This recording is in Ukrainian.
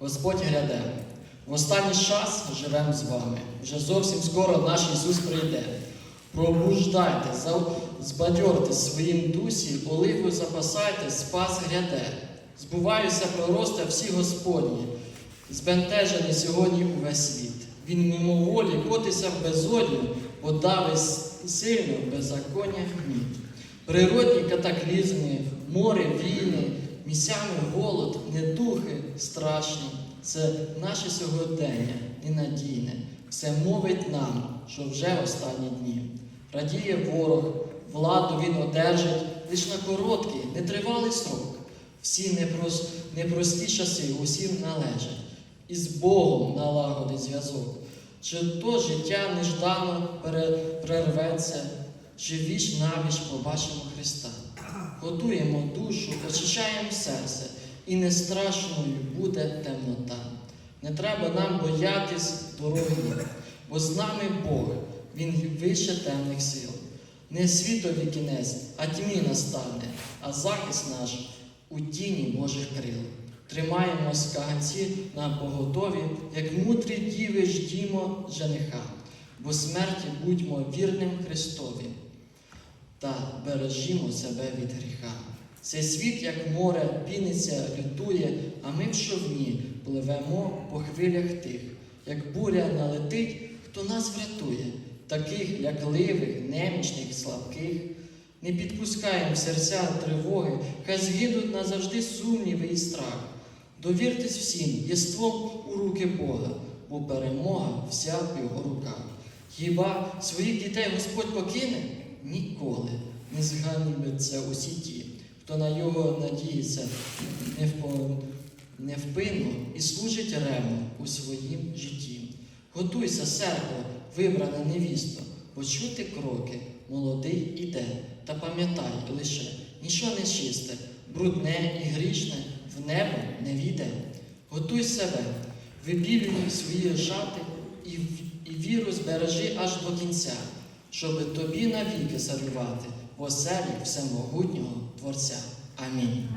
Господь гряде. В останній час живемо з вами. Вже зовсім скоро наш Ісус прийде. Пробуждайте, збадьорте своїм дусі, оливу запасайте, спас гряде. Збуваються пророста всі Господні, збентежений сьогодні увесь світ. Він мимоволі котиться в безодню, подавить сильно беззаконня гніт. Природні катаклізми, море війни, місцями голод, недухи страшні. Це наше сьогодення ненадійне. Все мовить нам, що вже останні дні. Радіє ворог, владу він одержить лиш на короткий, нетривалий срок. Всі непрос- непрості часи усім належать, і з Богом налагодить зв'язок. Чи то життя неждано перерветься, чи віч навіч побачимо Христа. Готуємо душу, очищаємо серце, і не страшною буде темнота. Не треба нам боятись дороги, бо з нами Бог, Він вище темних сил. Не світові кінець, а тьмі настане, а захист наш у тіні Божих крил. Тримаємо скаганці на поготові, як мудрі діви ждімо жениха, бо смерті будьмо вірним Христові та бережімо себе від гріха. Цей світ, як море, піниться, лютує, а ми в човні пливемо по хвилях тих. Як буря налетить, хто нас врятує, таких лякливих, немічних, слабких. Не підпускаємо серця тривоги, хай згинуть назавжди сумніви і страх. Довіртесь всім, єством у руки Бога, бо перемога вся в його руках. Хіба своїх дітей Господь покине? Ніколи не зганьбиться усі ті, хто на його надіється невпинно і служить ревно у своїм житті. Готуйся, серце, вибрана невісто, почути кроки, молодий іде, та пам'ятай лише, нічого не чисте, брудне і грішне в небо не війде. Готуй себе, вибілюй свої жати і віру збережи аж до кінця, щоби тобі навіки зарувати в оселі всемогутнього Творця. Амінь.